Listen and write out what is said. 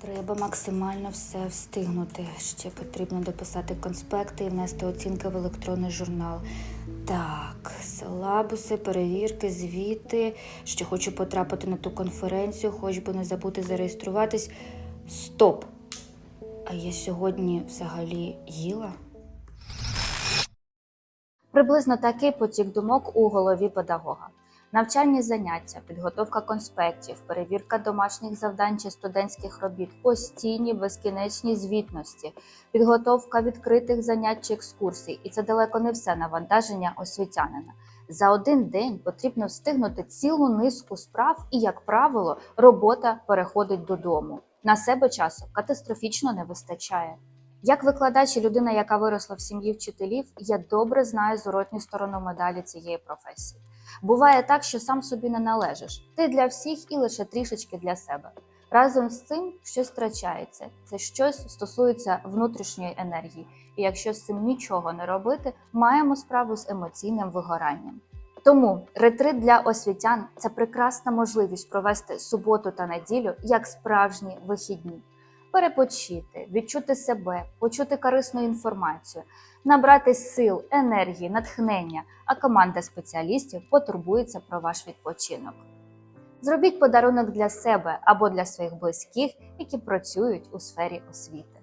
Треба максимально все встигнути. Ще потрібно дописати конспекти і внести оцінки в електронний журнал. Так, силабуси, перевірки, звіти. Ще хочу потрапити на ту конференцію, хоч би не забути зареєструватись. Стоп! А я сьогодні взагалі їла? Приблизно такий потік думок у голові педагога. Навчальні заняття, підготовка конспектів, перевірка домашніх завдань чи студентських робіт, постійні безкінечні звітності, підготовка відкритих занять чи екскурсій. І це далеко не все навантаження освітянина. За один день потрібно встигнути цілу низку справ, і, як правило, робота переходить додому. На себе часу катастрофічно не вистачає. Як викладач і людина, яка виросла в сім'ї вчителів, я добре знаю зворотню сторону медалі цієї професії. Буває так, що сам собі не належиш. Ти для всіх і лише трішечки для себе. Разом з цим щось втрачається. Це щось стосується внутрішньої енергії. І якщо з цим нічого не робити, маємо справу з емоційним вигоранням. Тому ретрит для освітян це прекрасна можливість провести суботу та неділю як справжні вихідні перепочити, відчути себе, почути корисну інформацію, набрати сил, енергії, натхнення, а команда спеціалістів потурбується про ваш відпочинок. Зробіть подарунок для себе або для своїх близьких, які працюють у сфері освіти.